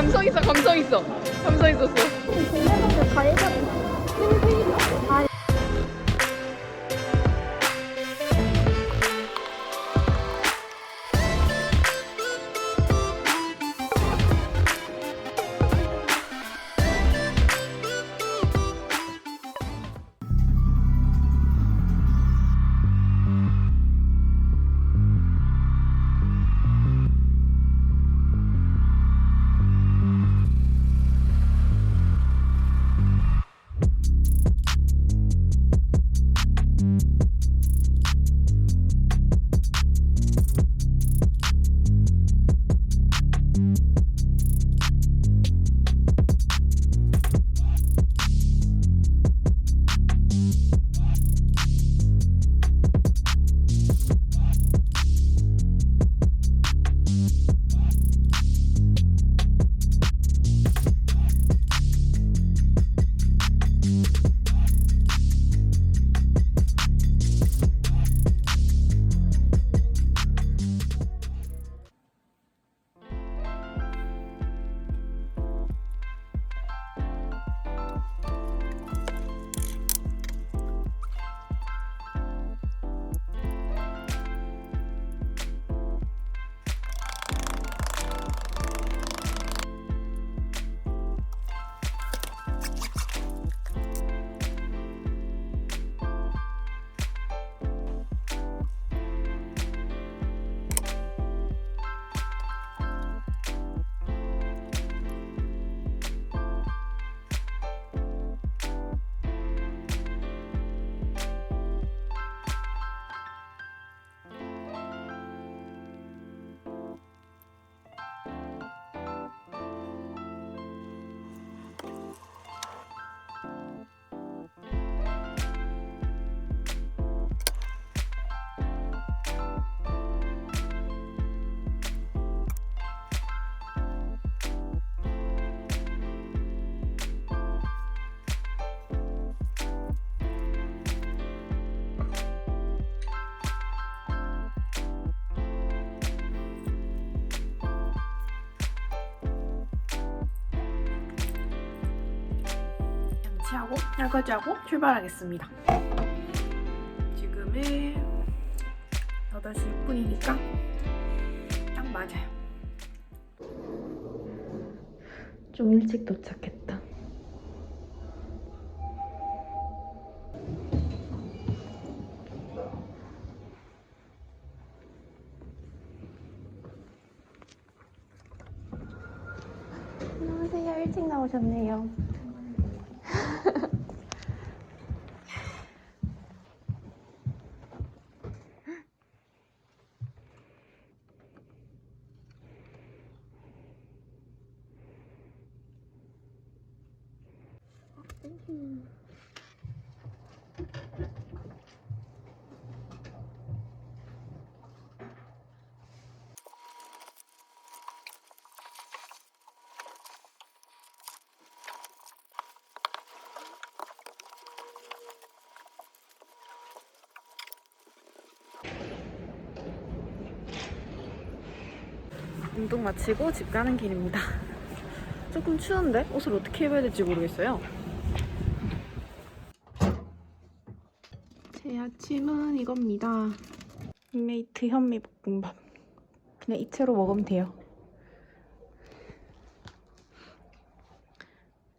감성 있어 감성 있어. 감성 있었어 양치하고 설거지하고 출발하겠습니다. 지금은 8시 6분이니까 딱 맞아요. 좀 일찍 도착했다. 안녕하세요. 일찍 나오셨네요 운동 마치고 집 가는 길입니다. 조금 추운데 옷을 어떻게 입어야 될지 모르겠어요. 제 아침은 이겁니다. 인메이트 현미 볶음밥. 그냥 이 채로 먹으면 돼요.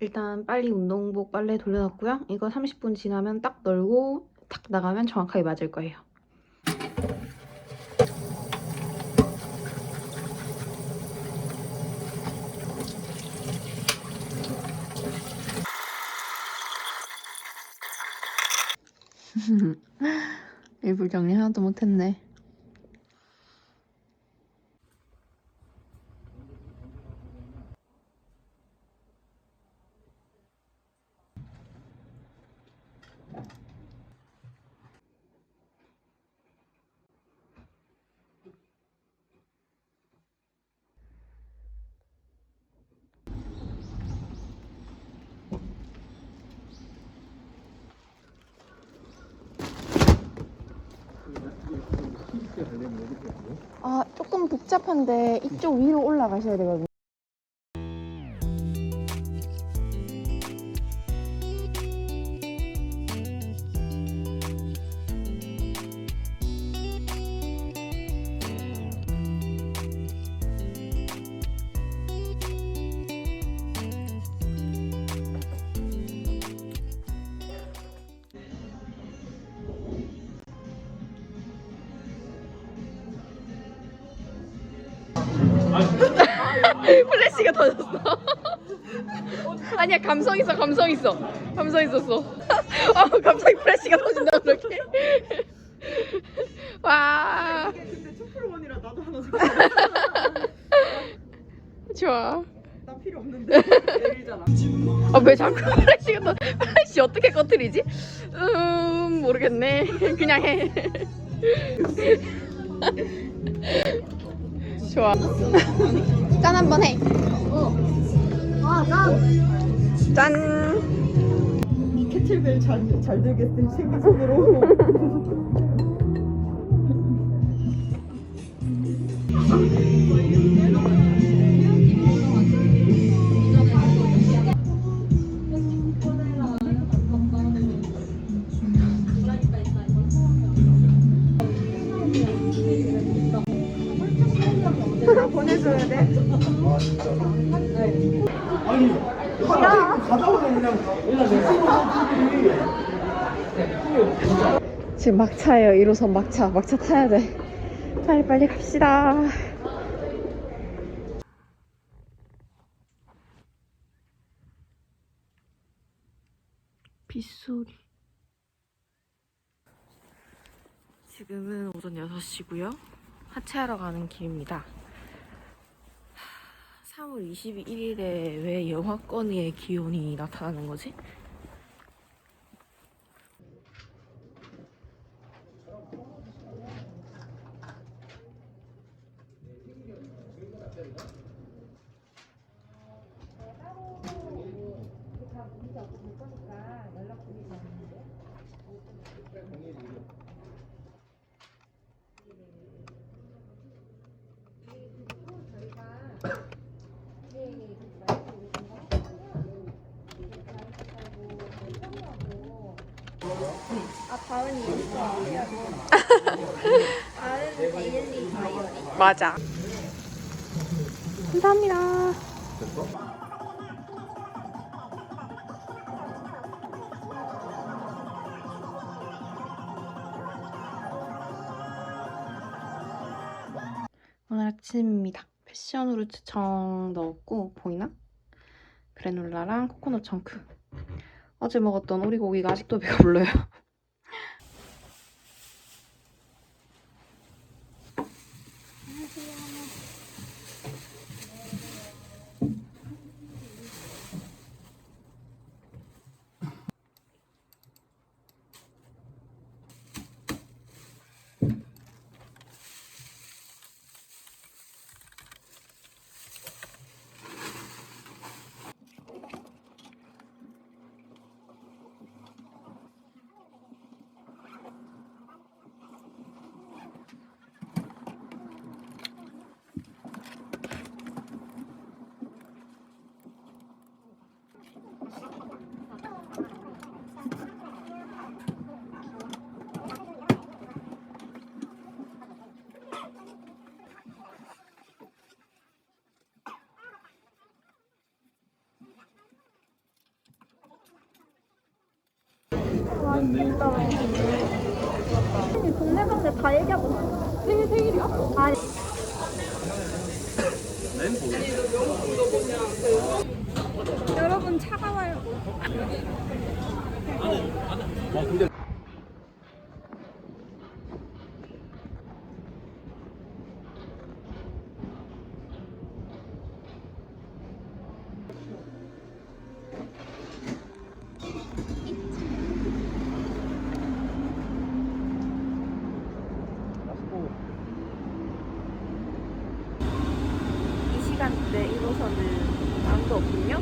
일단 빨리 운동복 빨래 돌려놨고요. 이거 30분 지나면 딱 널고 탁 나가면 정확하게 맞을 거예요. 일불 정리 하나도 못했네. 아 조금 복잡한데 이쪽 위로 올라가셔야 되거든요 플래시가 터졌어. 아니야 감성 있어 감성 있어 감성 있었어. 아 갑자기 플래시가 터진다 그렇게. 와 근데 초프로원이라 나도 하나 줘. 좋아. 나 필요 없는데. 내리잖아. 아 왜 자꾸 플래시가 터? 플래시 어떻게 꺼트리지? 음 모르겠네. 그냥 해. 좋아. 짠 한 번 해. 아, 나. 짠. 캐틀벨 잘, 잘 들겠어. 생긴 손으로. 보내줘야 돼. 지금 막차예요. 1호선 막차. 막차 타야 돼. 빨리 빨리 갑시다. 빗소리. 지금은 오전 6시고요. 하체하러 가는 길입니다. 3월 21일에 왜 영하권의 기온이 나타나는 거지? 아, 다은이 있어. 다은 데일리 다이어리. 맞아. 감사합니다. 오늘 아침입니다. 패션 후르츠 청 넣었고 보이나? 그래놀라랑 코코넛 청크. 어제 먹었던 오리고기가 아직도 배가 불러요. 동네 가서 다 얘기하고 생일 생일이야? 아니. 여러분 차가워요. 저는 아무도 없군요.